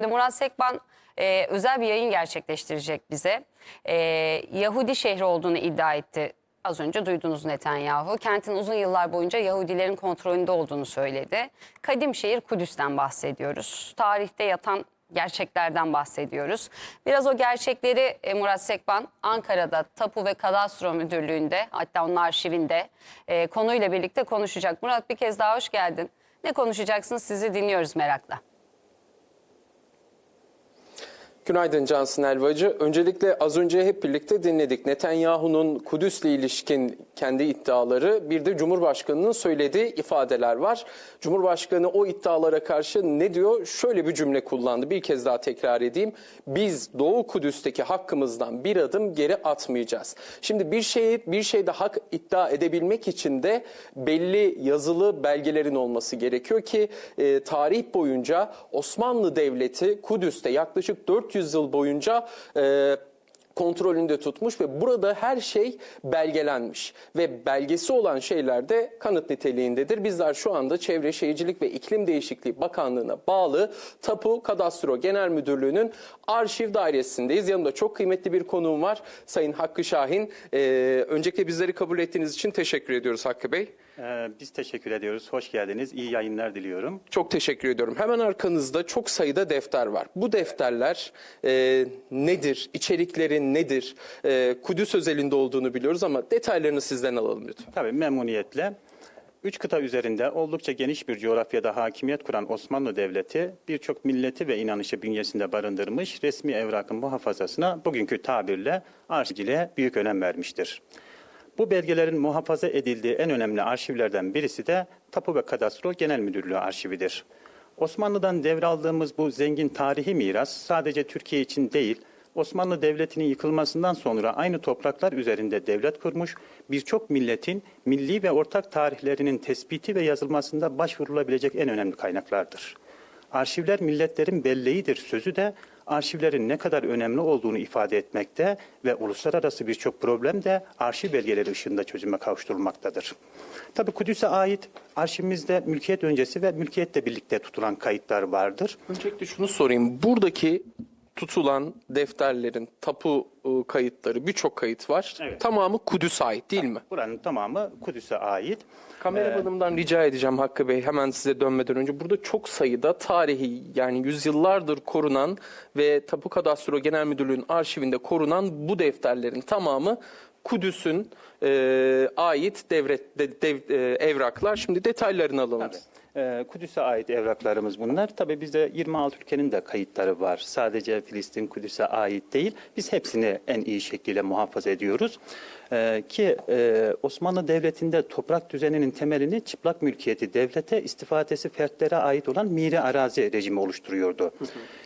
Murat Sekban e, özel bir yayın gerçekleştirecek bize. E, Yahudi şehri olduğunu iddia etti. Az önce duydunuz Netanyahu. Kentin uzun yıllar boyunca Yahudilerin kontrolünde olduğunu söyledi. Kadim şehir Kudüs'ten bahsediyoruz. Tarihte yatan gerçeklerden bahsediyoruz. Biraz o gerçekleri e, Murat Sekban Ankara'da Tapu ve Kadastro Müdürlüğü'nde hatta onun arşivinde e, konuyla birlikte konuşacak. Murat bir kez daha hoş geldin. Ne konuşacaksınız sizi dinliyoruz merakla. Günaydın Cansın Elvacı. Öncelikle az önce hep birlikte dinledik. Netanyahu'nun Kudüs'le ilişkin kendi iddiaları bir de Cumhurbaşkanı'nın söylediği ifadeler var. Cumhurbaşkanı o iddialara karşı ne diyor? Şöyle bir cümle kullandı. Bir kez daha tekrar edeyim. Biz Doğu Kudüs'teki hakkımızdan bir adım geri atmayacağız. Şimdi bir şeyi bir şeyde hak iddia edebilmek için de belli yazılı belgelerin olması gerekiyor ki e, tarih boyunca Osmanlı Devleti Kudüs'te yaklaşık 400 yıl boyunca e, kontrolünde tutmuş ve burada her şey belgelenmiş ve belgesi olan şeyler de kanıt niteliğindedir. Bizler şu anda Çevre Şehircilik ve İklim Değişikliği Bakanlığı'na bağlı Tapu Kadastro Genel Müdürlüğü'nün arşiv dairesindeyiz. Yanımda çok kıymetli bir konuğum var. Sayın Hakkı Şahin. Ee, öncelikle bizleri kabul ettiğiniz için teşekkür ediyoruz Hakkı Bey. Ee, Biz teşekkür ediyoruz. Hoş geldiniz. İyi yayınlar diliyorum. Çok teşekkür ediyorum. Hemen arkanızda çok sayıda defter var. Bu defterler e, nedir? İçerikleri nedir? E, Kudüs özelinde olduğunu biliyoruz ama detaylarını sizden alalım lütfen. Tabii memnuniyetle. Üç kıta üzerinde oldukça geniş bir coğrafyada hakimiyet kuran Osmanlı Devleti birçok milleti ve inanışı bünyesinde barındırmış resmi evrakın muhafazasına bugünkü tabirle arşivciliğe büyük önem vermiştir. Bu belgelerin muhafaza edildiği en önemli arşivlerden birisi de Tapu ve Kadastro Genel Müdürlüğü arşividir. Osmanlı'dan devraldığımız bu zengin tarihi miras sadece Türkiye için değil, Osmanlı Devleti'nin yıkılmasından sonra aynı topraklar üzerinde devlet kurmuş, birçok milletin milli ve ortak tarihlerinin tespiti ve yazılmasında başvurulabilecek en önemli kaynaklardır. Arşivler milletlerin belleğidir sözü de arşivlerin ne kadar önemli olduğunu ifade etmekte ve uluslararası birçok problem de arşiv belgeleri ışığında çözüme kavuşturulmaktadır. Tabi Kudüs'e ait arşivimizde mülkiyet öncesi ve mülkiyetle birlikte tutulan kayıtlar vardır. Öncelikle şunu sorayım. Buradaki tutulan defterlerin tapu e, kayıtları birçok kayıt var. Evet. Tamamı Kudüs'e ait değil mi? Buranın tamamı Kudüs'e ait. Kameramanımdan rica edeceğim Hakkı Bey hemen size dönmeden önce burada çok sayıda tarihi yani yüzyıllardır korunan ve Tapu Kadastro Genel Müdürlüğü'nün arşivinde korunan bu defterlerin tamamı Kudüs'ün e, ait devret de- dev- e, evraklar. Şimdi detaylarını alalım. Tabii. Ee, Kudüs'e ait evraklarımız bunlar. Tabii bizde 26 ülkenin de kayıtları var. Sadece Filistin Kudüs'e ait değil. Biz hepsini en iyi şekilde muhafaza ediyoruz. Ee, ki e, Osmanlı Devleti'nde toprak düzeninin temelini çıplak mülkiyeti devlete, istifadesi fertlere ait olan miri arazi rejimi oluşturuyordu.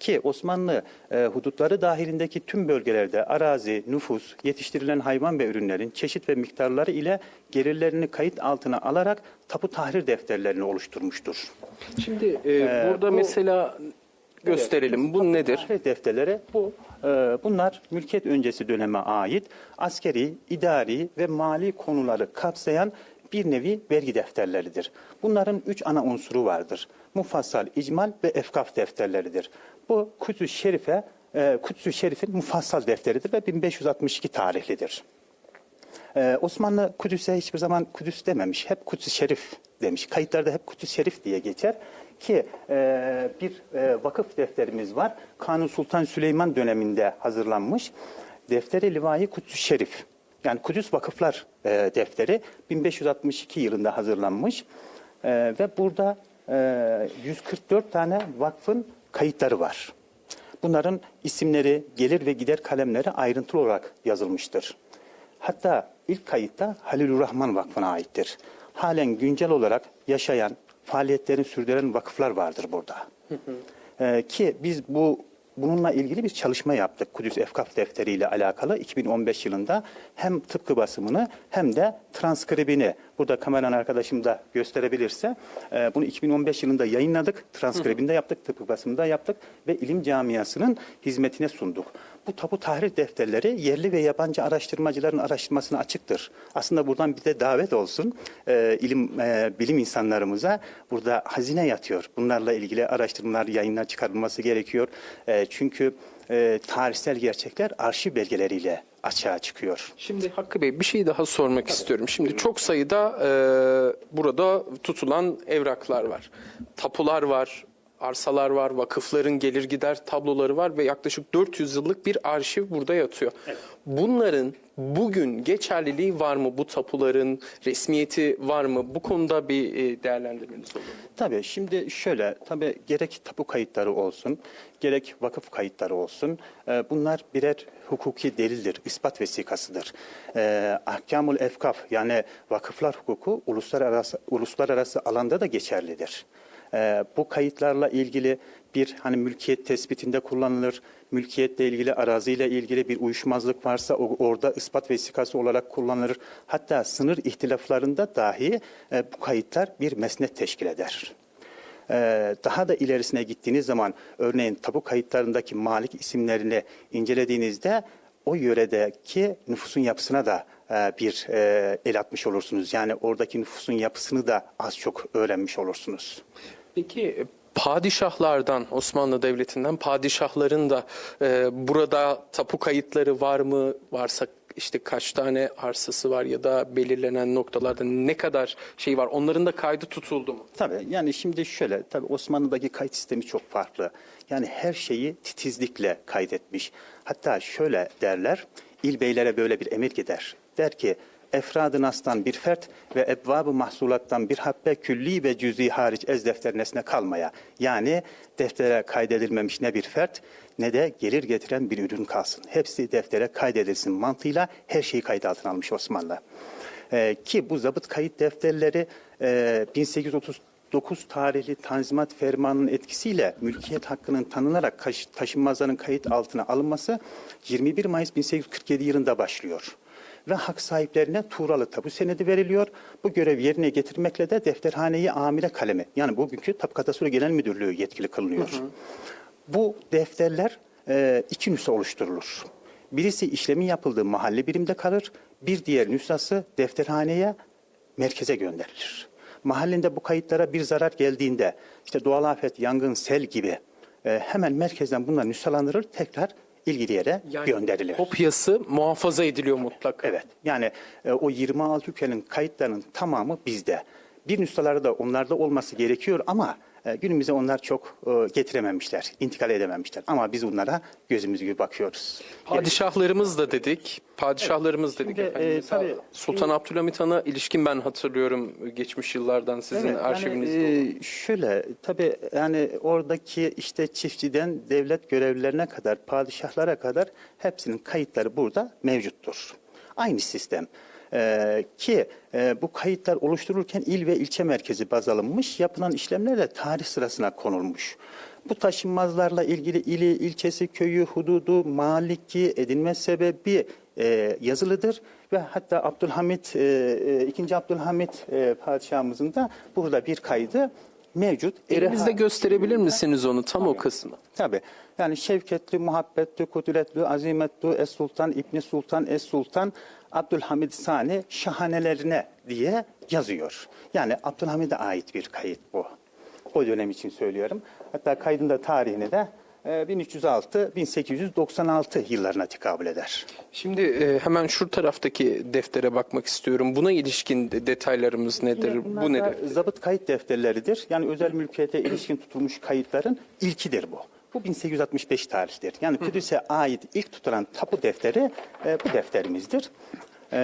Ki Osmanlı e, hudutları dahilindeki tüm bölgelerde arazi, nüfus, yetiştirilen hayvan ve ürünlerin çeşit ve miktarları ile gelirlerini kayıt altına alarak tapu tahrir defterlerini oluşturmuştur. Şimdi e, burada bu- mesela gösterelim. Bu nedir? Tahrir defterleri bu. e, bunlar mülkiyet öncesi döneme ait askeri, idari ve mali konuları kapsayan bir nevi vergi defterleridir. Bunların üç ana unsuru vardır. Mufassal, icmal ve efkaf defterleridir. Bu Kudüs-ü Şerife, e, Kudüs-ü Şerif'in mufassal defteridir ve 1562 tarihlidir. Ee, Osmanlı Kudüs'e hiçbir zaman Kudüs dememiş. Hep Kudüs-i Şerif demiş. Kayıtlarda hep Kudüs-i Şerif diye geçer. Ki e, bir e, vakıf defterimiz var. Kanuni Sultan Süleyman döneminde hazırlanmış. Defteri Livai Kudüs-i Şerif. Yani Kudüs Vakıflar e, defteri 1562 yılında hazırlanmış. E, ve burada e, 144 tane vakfın kayıtları var. Bunların isimleri, gelir ve gider kalemleri ayrıntılı olarak yazılmıştır. Hatta ilk kayıtta Halilur Rahman Vakfı'na aittir. Halen güncel olarak yaşayan, faaliyetlerini sürdüren vakıflar vardır burada. Ee, ki biz bu bununla ilgili bir çalışma yaptık Kudüs Efkaf Defteri ile alakalı 2015 yılında hem tıpkı basımını hem de transkribini Burada kameran arkadaşım da gösterebilirse e, bunu 2015 yılında yayınladık. Transkribinde yaptık, tıpkı basımında yaptık ve ilim camiasının hizmetine sunduk. Bu tapu tahrir defterleri yerli ve yabancı araştırmacıların araştırmasına açıktır. Aslında buradan bir de davet olsun. E, ilim e, bilim insanlarımıza burada hazine yatıyor. Bunlarla ilgili araştırmalar, yayınlar çıkarılması gerekiyor. E, çünkü e, tarihsel gerçekler arşiv belgeleriyle açığa çıkıyor. Şimdi Hakkı Bey bir şey daha sormak istiyorum. Şimdi çok sayıda e, burada tutulan evraklar var. Tapular var, arsalar var, vakıfların gelir gider tabloları var ve yaklaşık 400 yıllık bir arşiv burada yatıyor. Bunların bugün geçerliliği var mı? Bu tapuların resmiyeti var mı? Bu konuda bir e, değerlendirmeniz olur mu? Tabii şimdi şöyle, tabii gerek tapu kayıtları olsun, gerek vakıf kayıtları olsun, e, bunlar birer hukuki delildir, ispat vesikasıdır. E, ahkamul efkaf yani vakıflar hukuku uluslararası, uluslararası alanda da geçerlidir. E, bu kayıtlarla ilgili bir hani mülkiyet tespitinde kullanılır, mülkiyetle ilgili, araziyle ilgili bir uyuşmazlık varsa orada ispat vesikası olarak kullanılır. Hatta sınır ihtilaflarında dahi e, bu kayıtlar bir mesnet teşkil eder. Ee, daha da ilerisine gittiğiniz zaman örneğin tapu kayıtlarındaki malik isimlerini incelediğinizde o yöredeki nüfusun yapısına da e, bir e, el atmış olursunuz. Yani oradaki nüfusun yapısını da az çok öğrenmiş olursunuz. Peki e, padişahlardan, Osmanlı Devleti'nden padişahların da e, burada tapu kayıtları var mı? Varsa işte kaç tane arsası var ya da belirlenen noktalarda ne kadar şey var? Onların da kaydı tutuldu mu? Tabii yani şimdi şöyle tabii Osmanlı'daki kayıt sistemi çok farklı. Yani her şeyi titizlikle kaydetmiş. Hatta şöyle derler, il beylere böyle bir emir gider. Der ki efradı nastan bir fert ve ebvabı mahsulattan bir habbe külli ve cüzi hariç ez defternesine kalmaya. Yani deftere kaydedilmemiş ne bir fert ne de gelir getiren bir ürün kalsın. Hepsi deftere kaydedilsin mantığıyla her şeyi kayıt altına almış Osmanlı. Ee, ki bu zabıt kayıt defterleri e, 1839 tarihli Tanzimat Fermanı'nın etkisiyle mülkiyet hakkının tanınarak taşınmazların kayıt altına alınması 21 Mayıs 1847 yılında başlıyor. Ve hak sahiplerine tuğralı tapu senedi veriliyor. Bu görev yerine getirmekle de defterhaneyi amire kalemi yani bugünkü Tapu Kadastro Genel Müdürlüğü yetkili kılınıyor. Bu defterler e, iki nüsha oluşturulur. Birisi işlemin yapıldığı mahalle birimde kalır, bir diğer nüshası defterhaneye, merkeze gönderilir. Mahallinde bu kayıtlara bir zarar geldiğinde, işte doğal afet, yangın, sel gibi e, hemen merkezden bunlar nüshalandırılır, tekrar ilgili yere gönderilir. Kopyası muhafaza ediliyor mutlaka. Evet. Yani e, o 26 ülkenin kayıtlarının tamamı bizde. Bir nüshaları da onlarda olması gerekiyor ama günümüze onlar çok e, getirememişler, intikal edememişler. Ama biz bunlara gözümüz gibi bakıyoruz. Padişahlarımız da dedik. Padişahlarımız dedik. Şimdi, efendim. e, tabii, Sultan Abdülhamit Han'a ilişkin ben hatırlıyorum geçmiş yıllardan sizin Evet, yani, arşivinizde. e, olan. şöyle tabii yani oradaki işte çiftçiden devlet görevlilerine kadar padişahlara kadar hepsinin kayıtları burada mevcuttur. Aynı sistem. Ee, ki e, bu kayıtlar oluşturulurken il ve ilçe merkezi baz alınmış, yapılan işlemler de tarih sırasına konulmuş. Bu taşınmazlarla ilgili ili, ilçesi, köyü, hududu, maliki, edinme sebebi e, yazılıdır ve hatta Abdülhamit e, e, ikinci Abdülhamit e, padişahımızın da burada bir kaydı mevcut. Elimizde gösterebilir misiniz onu tam o kısmı? Tabii. Yani şevketli, muhabbetli, kudretli, azimetli, Es Sultan, İbni Sultan, Es Sultan, Abdülhamid Sani şahanelerine diye yazıyor. Yani Abdülhamid'e ait bir kayıt bu. O dönem için söylüyorum. Hatta kaydın da tarihine de 1306-1896 yıllarına tekabül eder. Şimdi e, hemen şu taraftaki deftere bakmak istiyorum. Buna ilişkin de- detaylarımız nedir? Bu nedir? Zabıt kayıt defterleridir. Yani özel mülkiyete ilişkin tutulmuş kayıtların ilkidir bu. Bu 1865 tarihlidir. Yani Kudüs'e ait ilk tutulan tapu defteri e, bu defterimizdir. E,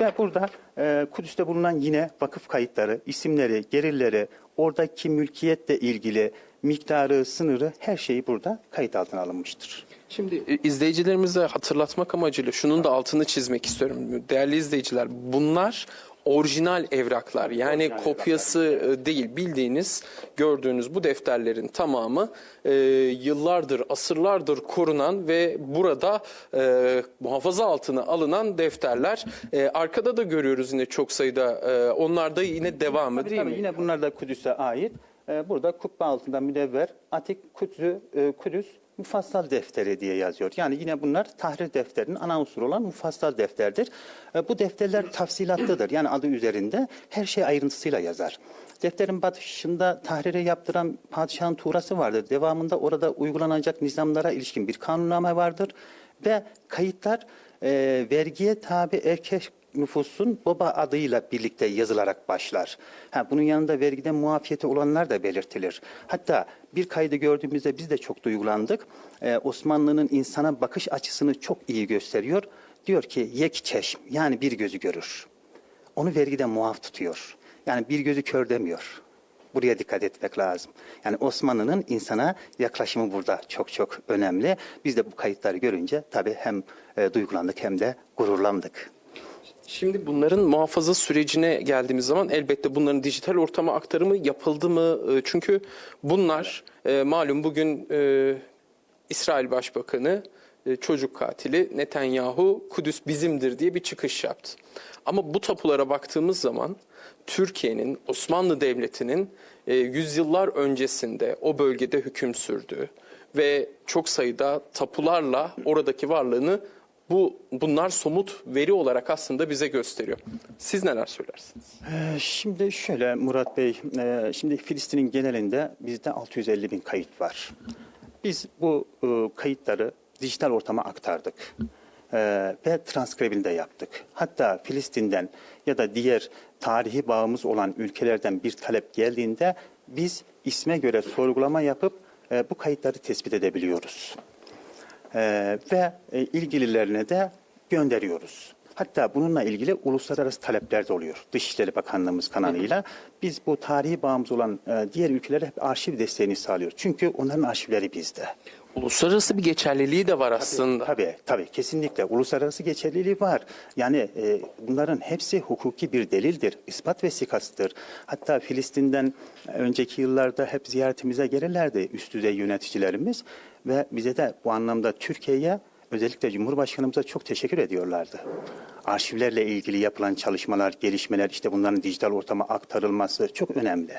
ve burada e, Kudüs'te bulunan yine vakıf kayıtları, isimleri, gelirleri, oradaki mülkiyetle ilgili miktarı, sınırı her şeyi burada kayıt altına alınmıştır. Şimdi e, izleyicilerimize hatırlatmak amacıyla şunun da altını çizmek istiyorum. Değerli izleyiciler bunlar orijinal evraklar yani Orijinal kopyası e, değil bildiğiniz gördüğünüz bu defterlerin tamamı e, yıllardır asırlardır korunan ve burada e, muhafaza altına alınan defterler E, arkada da görüyoruz yine çok sayıda e, onlar da yine devamı Tabii değil tabii, mi? Yine bunlar da Kudüs'e ait. Ee, Burada kubbe altında müdevver Atik e, Kudüs Mufassal Defteri diye yazıyor. Yani yine bunlar tahrir defterinin ana unsuru olan mufassal defterdir. E, Bu defterler tafsilatlıdır. Yani adı üzerinde her şey ayrıntısıyla yazar. Defterin batışında tahriri yaptıran padişahın tuğrası vardır. Devamında orada uygulanacak nizamlara ilişkin bir kanunname vardır. Ve kayıtlar e, vergiye tabi erkek nüfusun baba adıyla birlikte yazılarak başlar. Ha, bunun yanında vergiden muafiyeti olanlar da belirtilir. Hatta bir kaydı gördüğümüzde biz de çok duygulandık. Ee, Osmanlı'nın insana bakış açısını çok iyi gösteriyor. Diyor ki yek çeşm yani bir gözü görür. Onu vergiden muaf tutuyor. Yani bir gözü kör demiyor. Buraya dikkat etmek lazım. Yani Osmanlı'nın insana yaklaşımı burada çok çok önemli. Biz de bu kayıtları görünce tabii hem e, duygulandık hem de gururlandık. Şimdi bunların muhafaza sürecine geldiğimiz zaman elbette bunların dijital ortama aktarımı yapıldı mı? E, Çünkü bunlar e, malum bugün e, İsrail Başbakanı e, çocuk katili Netanyahu Kudüs bizimdir diye bir çıkış yaptı. Ama bu tapulara baktığımız zaman Türkiye'nin Osmanlı Devleti'nin yüzyıllar öncesinde o bölgede hüküm sürdüğü ve çok sayıda tapularla oradaki varlığını bu bunlar somut veri olarak aslında bize gösteriyor. Siz neler söylersiniz? Ee, Şimdi şöyle Murat Bey, e, şimdi Filistin'in genelinde bizde 650 bin kayıt var. Biz bu e, kayıtları dijital ortama aktardık E, ve transkribini de yaptık. Hatta Filistin'den ya da diğer tarihi bağımız olan ülkelerden bir talep geldiğinde biz isme göre sorgulama yapıp bu kayıtları tespit edebiliyoruz. Ee, ve e, ilgililerine de gönderiyoruz. Hatta bununla ilgili uluslararası talepler de oluyor. Dışişleri Bakanlığımız kanalıyla. Biz bu tarihi bağımız olan e, diğer ülkelere hep arşiv desteğini sağlıyoruz. Çünkü onların arşivleri bizde. Uluslararası bir geçerliliği de var aslında. Tabii tabii kesinlikle uluslararası geçerliliği var. Yani e, bunların hepsi hukuki bir delildir, ispat vesikasıdır. Hatta Filistin'den önceki yıllarda hep ziyaretimize gelirlerdi üst düzey yöneticilerimiz ve bize de bu anlamda Türkiye'ye özellikle Cumhurbaşkanımıza çok teşekkür ediyorlardı. Arşivlerle ilgili yapılan çalışmalar, gelişmeler, işte bunların dijital ortama aktarılması çok önemli.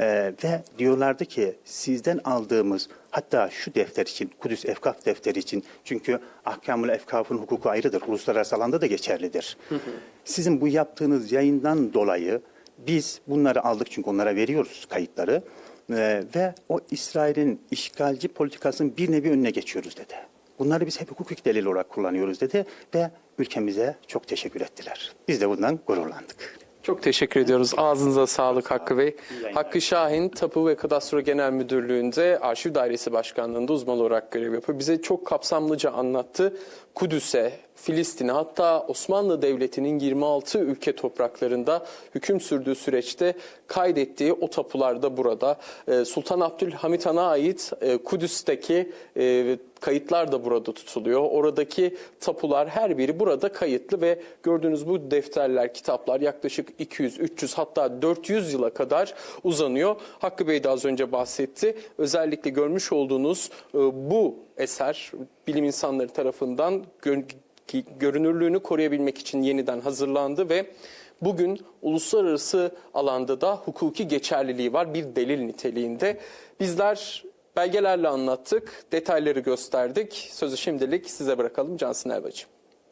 Ee, ve diyorlardı ki sizden aldığımız hatta şu defter için Kudüs Efkaf defteri için çünkü Ahkamül Efkaf'ın hukuku ayrıdır. Uluslararası alanda da geçerlidir. Sizin bu yaptığınız yayından dolayı biz bunları aldık çünkü onlara veriyoruz kayıtları Ee, ve o İsrail'in işgalci politikasının bir nevi önüne geçiyoruz dedi. Bunları biz hep hukuki delil olarak kullanıyoruz dedi ve ülkemize çok teşekkür ettiler. Biz de bundan gururlandık. Çok teşekkür ediyoruz. Ağzınıza sağlık Hakkı Bey. Hakkı Şahin, Tapu ve Kadastro Genel Müdürlüğü'nde Arşiv Dairesi Başkanlığı'nda uzman olarak görev yapıyor. Bize çok kapsamlıca anlattı. Kudüs'e, Filistin'e hatta Osmanlı Devleti'nin 26 ülke topraklarında hüküm sürdüğü süreçte kaydettiği o tapular da burada. Ee, Sultan Abdülhamit Han'a ait e, Kudüs'teki e, kayıtlar da burada tutuluyor. Oradaki tapular her biri burada kayıtlı ve gördüğünüz bu defterler, kitaplar yaklaşık 200, 300 hatta 400 yıla kadar uzanıyor. Hakkı Bey de az önce bahsetti. Özellikle görmüş olduğunuz e, bu eser bilim insanları tarafından görünürlüğünü koruyabilmek için yeniden hazırlandı ve bugün uluslararası alanda da hukuki geçerliliği var bir delil niteliğinde. Bizler belgelerle anlattık, detayları gösterdik. Sözü şimdilik size bırakalım Cansın Elbacı.